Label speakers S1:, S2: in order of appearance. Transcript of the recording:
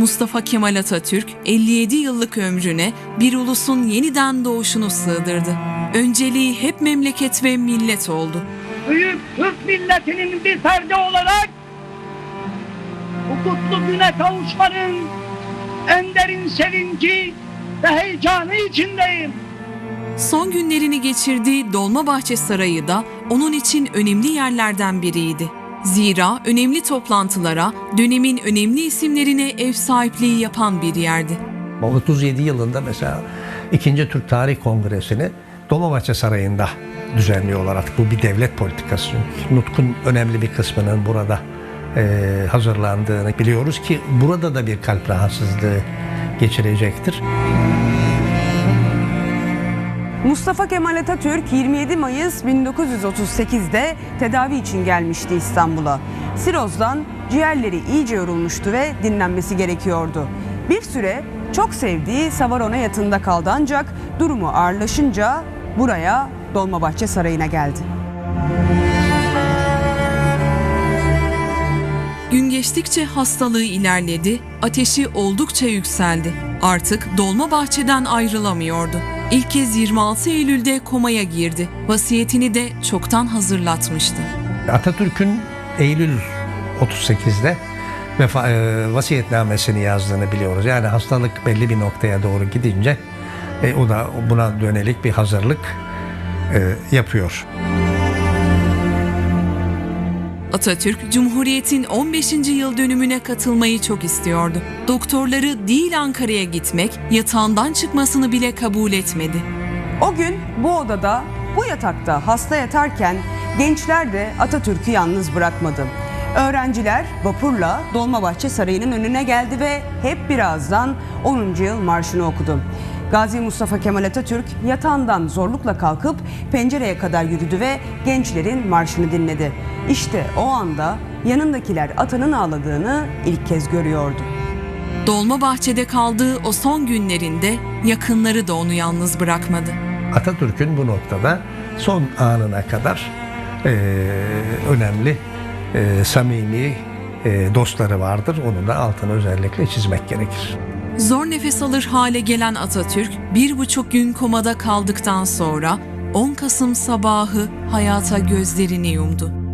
S1: Mustafa Kemal Atatürk 57 yıllık ömrüne bir ulusun yeniden doğuşunu sığdırdı. Önceliği hep memleket ve millet oldu.
S2: büyük Türk milletinin bir ferdi olarak bu kutlu güne kavuşmanın en derin sevinci ve heyecanı içindeyim.
S1: Son günlerini geçirdiği Dolmabahçe Sarayı da onun için önemli yerlerden biriydi. Zira önemli toplantılara, dönemin önemli isimlerine ev sahipliği yapan bir yerdi.
S3: 37 yılında mesela 2. Türk Tarih Kongresi'ni Dolmabahçe Sarayı'nda düzenliyorlar artık. Bu bir devlet politikası. Nutkun önemli bir kısmının burada eee, hazırlandığını biliyoruz ki burada da bir kalp rahatsızlığı geçirecektir.
S4: Mustafa Kemal Atatürk 27 Mayıs 1938'de tedavi için gelmişti İstanbul'a. Siroz'dan ciğerleri iyice yorulmuştu ve dinlenmesi gerekiyordu. Bir süre çok sevdiği Savarona yatında kaldı ancak durumu ağırlaşınca buraya Dolmabahçe Sarayı'na geldi.
S1: Gün geçtikçe hastalığı ilerledi, ateşi oldukça yükseldi. Artık Dolmabahçe'den ayrılamıyordu. İlk kez 26 Eylül'de komaya girdi. Vasiyetini de çoktan hazırlatmıştı.
S3: Atatürk'ün Eylül 38'de vefa, e, vasiyetnamesini yazdığını biliyoruz. Yani hastalık belli bir noktaya doğru gidince e, o da buna dönelik bir hazırlık e, yapıyor.
S1: Atatürk, Cumhuriyet'in 15. yıl dönümüne katılmayı çok istiyordu. Doktorları değil Ankara'ya gitmek, yatağından çıkmasını bile kabul etmedi.
S4: O gün bu odada, bu yatakta hasta yatarken gençler de Atatürk'ü yalnız bırakmadı. Öğrenciler vapurla Dolmabahçe Sarayı'nın önüne geldi ve hep birazdan 10. yıl marşını okudu. Gazi Mustafa Kemal Atatürk yatağından zorlukla kalkıp pencereye kadar yürüdü ve gençlerin marşını dinledi. İşte o anda yanındakiler atanın ağladığını ilk kez görüyordu.
S1: Dolmabahçe'de kaldığı o son günlerinde yakınları da onu yalnız bırakmadı.
S3: Atatürk'ün bu noktada son anına kadar e, önemli, e, samimi e, dostları vardır. Onu da altını özellikle çizmek gerekir.
S1: Zor nefes alır hale gelen Atatürk bir buçuk gün komada kaldıktan sonra 10 Kasım sabahı hayata gözlerini yumdu.